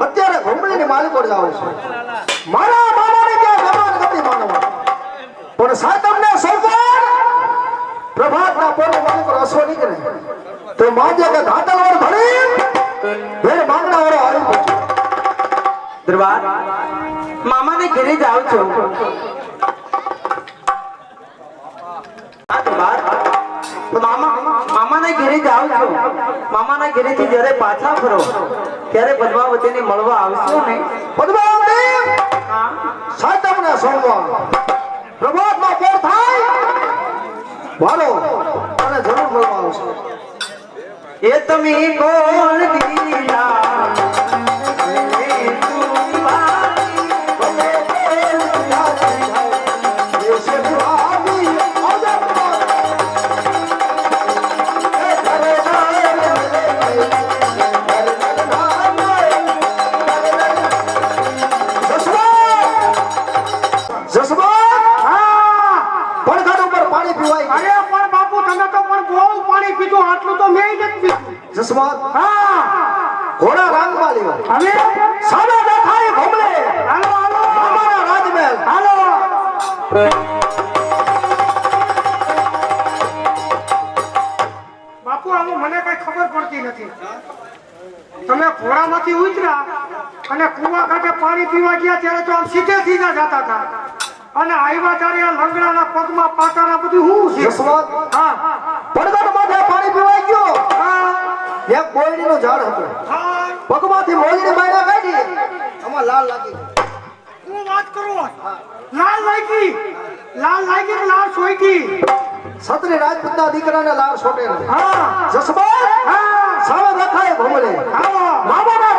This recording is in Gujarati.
અત્યારે ઘૂમડી ની માલિકોડ જાવ છે. મારા મામા ને ત્યાં ગમન મામા મામા મામાને ઘરે જાઓ છો મામાના ઘરેથી જ્યારે પાછા ફરો ત્યારે પદ્માવતીને મળવા આવશો ને પદ્માવતી! સાતમને સોમવાર. પ્રભાતમાં પોર થાય? વાળો અને જરૂર મળવા આવશે. એ તમે કોણ દીલા હા. ઘોડા લેવા હવે? સામે દેખાય ભમલે હાલો હાલો. અમારા રાજમહેલ. હાલો. બાપુ આમ મને કઈ ખબર પડતી નથી. તમે ઘોડામાંથી ઉતર્યા અને કુવા કાંઠે પાણી પીવા ગયા ત્યારે તો આમ સીધે સીધા જતા હતા. અને આવ્યા ત્યારે લંગડાના પગમાં પાટાના બધું હું છે હા પડઘાટ માથે પાણી પીવાઈ ગયો હા એક બોયડીનું ઝાડ હતું. હા પગમાંથી મોજડી બાયરા કાઢી. આમાં લાલ લાગી. હું વાત કરું લાલ લાગી. લાલ લાગી કે લાલ સોઈકી છત્રી રાજપૂતના દીકરાને લાલ સોટે હા. હા. સામે દેખાય ભમલે મામા મામાના